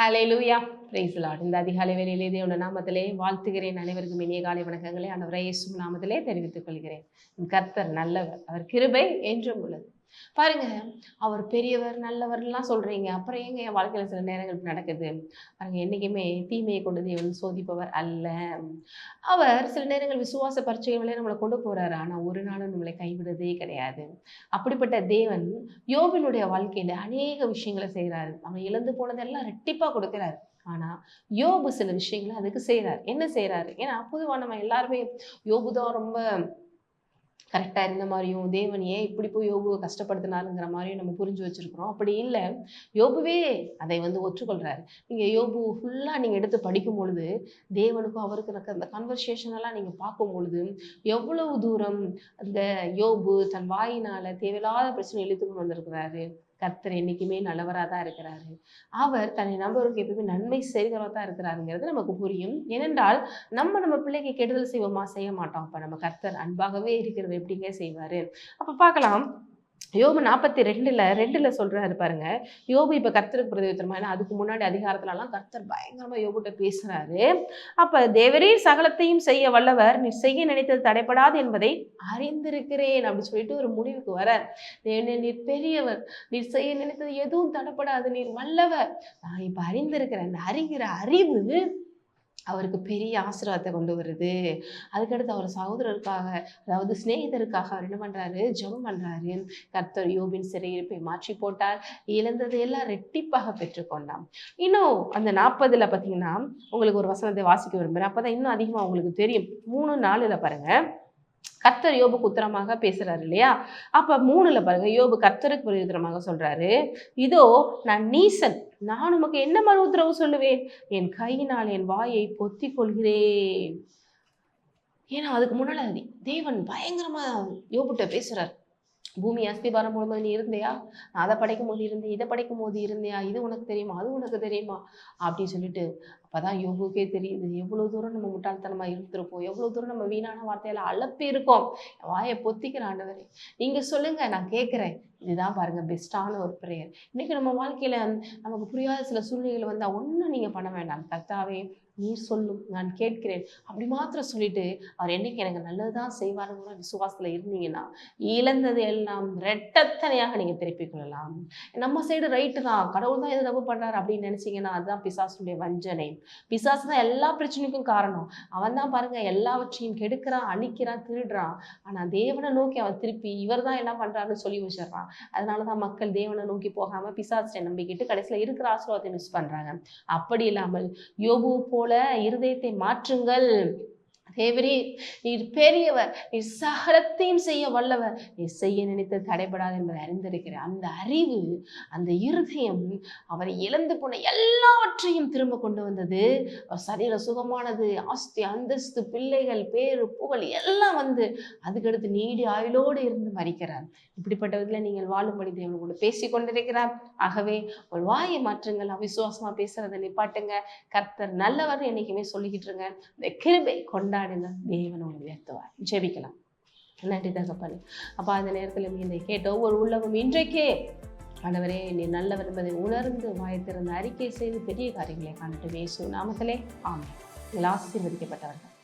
ஹலே லூயா பிரைஸ்லாட் இந்த அதிகாலை வேலையிலே தேவன நாமத்திலே வாழ்த்துகிறேன் அனைவருக்கும் இனிய காலை வணக்கங்களை ஆண்டவரை இயேசு நாமத்திலே தெரிவித்துக் கொள்கிறேன். கர்த்தர் நல்லவர். அவர் கிருபை என்றும் உள்ளது. பாருங்க அவர் பெரியவர் நல்லவர்லாம் சொல்றீங்க. அப்புறம் ஏங்க என் வாழ்க்கையில சில நேரங்கள் நடக்குது? பாருங்க என்னைக்குமே தீமையை கொண்டு தேவன் சோதிப்பவர் அல்ல. அவர் சில நேரங்கள் விசுவாச பரீட்சைகளை நம்மளை கொண்டு போறாரு. ஆனா ஒரு நாளும் நம்மளை கைவிடுறதே கிடையாது. அப்படிப்பட்ட தேவன் யோபினுடைய வாழ்க்கையில அநேக விஷயங்களை செய்கிறாரு அவன் இழந்து போனதெல்லாம் ரெட்டிப்பா கொடுக்கிறாரு. ஆனா யோபு சில விஷயங்களை அதுக்கு செய்கிறார் என்ன செய்றாரு? ஏன்னா பொதுவா நம்ம எல்லாருமே யோபு தான் ரொம்ப கரெக்டாக இருந்த மாதிரியும் தேவன் ஏன் இப்படி போய் யோபுவை கஷ்டப்படுத்தினாருங்கிற மாதிரியும் நம்ம புரிஞ்சு வச்சுருக்கிறோம். அப்படி இல்லை. யோபுவே அதை வந்து ஒற்றுக்கொள்கிறாரு நீங்கள் யோபு ஃபுல்லாக நீங்கள் எடுத்து படிக்கும் பொழுது தேவனுக்கும் அவருக்கு இருக்க அந்த கன்வர்சேஷனெல்லாம் நீங்கள் பார்க்கும் பொழுது எவ்வளவு தூரம் அந்த யோபு தன் வாயினால் தேவையில்லாத பிரச்சனை இழுத்துக்கொண்டு வந்திருக்கிறாரு. கர்த்தர் என்னைக்குமே நல்லவராக தான் இருக்கிறாரு. அவர் தன்னை நம்பருக்கு எப்பவுமே நன்மை செய்கிறவராக தான் இருக்கிறாருங்கிறது நமக்கு புரியும். ஏனென்றால் நம்ம நம்ம பிள்ளைக்கு கெடுதல் செய்வோமா? செய்ய மாட்டோம். அப்போ நம்ம கர்த்தர் அன்பாகவே இருக்கிறவர் எப்படிங்க செய்வாரு? அப்போ பார்க்கலாம். யோபு நாற்பத்தி ரெண்டில் ரெண்டில் சொல்கிறாரு பாருங்க. யோபு இப்போ கர்த்தருக்கு பிரதிவித்திரமா ஏன்னா அதுக்கு முன்னாடி அதிகாரத்துலலாம் கர்த்தர் பயங்கரமாக யோபுட்ட பேசுகிறாரு அப்போ தேவரீர் சகலத்தையும் செய்ய வல்லவர் நீ செய்ய நினைத்தது தடைப்படாது என்பதை அறிந்திருக்கிறேன் அப்படின்னு சொல்லிட்டு ஒரு முடிவுக்கு வர நீர் பெரியவர் நீர் செய்ய நினைத்தது எதுவும் தடைப்படாது நீர் வல்லவர். நான் இப்போ அறிந்திருக்கிறேன் அந்த அறிகிற அறிவு அவருக்கு பெரிய ஆசீர்வாதத்தை கொண்டு வருது. அதுக்கடுத்து அவர் சகோதரருக்காக அதாவது சிநேகிதருக்காக அவர் என்ன பண்றாரு? ஜெபம் பண்றாரு. கர்த்தர் யோபின் சிறையிருப்பை மாற்றி போட்டார். இழந்தது எல்லாம் ரெட்டிப்பாக பெற்றுக்கொண்டான். இன்னும் அந்த நாற்பதுல பார்த்தீங்கன்னா உங்களுக்கு ஒரு வசனத்தை வாசிக்க விரும்புகிறேன் அப்பதான் இன்னும் அதிகமாக உங்களுக்கு தெரியும். மூணு நாளில் பாருங்க. கர்த்தர் யோபுக்கு உத்தரமாக பேசுறாரு இல்லையா? அப்ப மூணுல பாருங்க யோபு கர்த்தருக்கு பிரயுத்தரமாக சொல்றாரு இதோ நான் நீசன் நான் உமக்கு என்ன மறு உத்தரவு சொல்லுவேன்? என் கையினால் என் வாயை பொத்தி கொள்கிறேன் ஏன்னா அதுக்கு முன்னால் தேவன் பயங்கரமாக யோபுட்ட பேசுகிறார் பூமி அஸ்திபாரம் போடும்போது நீ இருந்தியா? நான் அதை படைக்கும் போது இருந்தேன் இதை படைக்கும் போது இருந்தியா? இது உனக்கு தெரியுமா? அது உனக்கு தெரியுமா? அப்படின்னு சொல்லிட்டு அப்போதான் யோகுக்கே தெரியுது. எவ்வளோ தூரம் நம்ம முட்டாள்தனமாக இருந்திருப்போம். எவ்வளோ தூரம் நம்ம வீணான வார்த்தையில் அழப்பி இருக்கோம். வாயை பொத்திக்கிற ஆண்டவரே. நீங்கள் சொல்லுங்கள் நான் கேட்குறேன் இதுதான் பாருங்க பெஸ்ட்டான ஒரு ப்ரேயர் இன்றைக்கி நம்ம வாழ்க்கையில் நமக்கு புரியாத சில சூழ்நிலைகள் வந்தால் ஒன்றும் நீங்கள் பண்ண வேண்டாம். கர்த்தாவே நீர் சொல்லும் நான் கேட்கிறேன். அப்படி மாத்திரம் சொல்லிட்டு அவர் என்னைக்கு எனக்கு நல்லதுதான் செய்வாருங்கிற விசுவாசத்தில் இருந்தீங்கன்னா இழந்தது எல்லாம் ரெட்டத்தனையாக நீங்கள் திருப்பிக் கொள்ளலாம். நம்ம சைடு ரைட்டு தான். கடவுள் தான் எது தப்பு பண்ணுறாரு அப்படின்னு நினச்சிங்கன்னா அதுதான் பிசாசுடைய வஞ்சனை. பிசாசு தான் எல்லா பிரச்சனைக்கும் காரணம். அவன் தான் பாருங்க எல்லாவற்றையும் கெடுக்கிறான் அழிக்கிறான் திருடுறான். ஆனால் தேவனை நோக்கி அவன் திருப்பி இவர் தான் என்ன பண்ணுறாருன்னு சொல்லி வச்சிடுறான். அதனாலதான் மக்கள் தேவனை நோக்கி போகாமல் பிசாசை நம்பிக்கிட்டு கடைசியில் இருக்கிற ஆசீர்வாதத்தை மிஸ் பண்ணுறாங்க அப்படி இல்லாமல் யோபு போல இருதயத்தை மாற்றுங்கள். தேவரே நீர் பெரியவர் நீர் சகலத்தையும் செய்ய வல்லவர் நீர் செய்ய நினைத்து தடைபடாது என்பதை அறிந்திருக்கிற அந்த அறிவு அந்த இருதயம் அவரை இழந்து போன எல்லாவற்றையும் திரும்ப கொண்டு வந்தது. அவர் சரீர சுகமானது ஆஸ்தி அந்தஸ்து பிள்ளைகள் பேரு புகழ் எல்லாம் வந்து அதுக்கடுத்து நீடி ஆயுளோடு இருந்து மறிக்கிறார். இப்படிப்பட்ட விதத்தில் நீங்கள் வாழும்படி தேவன் கூட பேசி கொண்டிருக்கிறார். ஆகவே ஒரு வாயை மாற்றுங்கள் அவிசுவாசமா பேசுறதை நிப்பாட்டுங்க. கர்த்தர் நல்லவர் என்னைக்குமே சொல்லிக்கிட்டு இருங்க இந்த கிருபை கொண்டாடுங்க தேவன் உங்களை உயர்த்துவார் ஜெபிக்கலாம். நன்றி தகப்பன். அப்போ அந்த நேரத்தில் நீ கேட்ட ஒவ்வொரு உள்ளவும் இன்றைக்கே ஆண்டவரே நீ நல்லவர் என்பதை உணர்ந்து வாயத்திறந்து அறிக்கை செய்து பெரிய காரியங்களை காணட்டு வேசு நாமத்திலே ஆமாம் நீங்கள் ஆசீர்வதிக்கப்பட்டவர்கள்.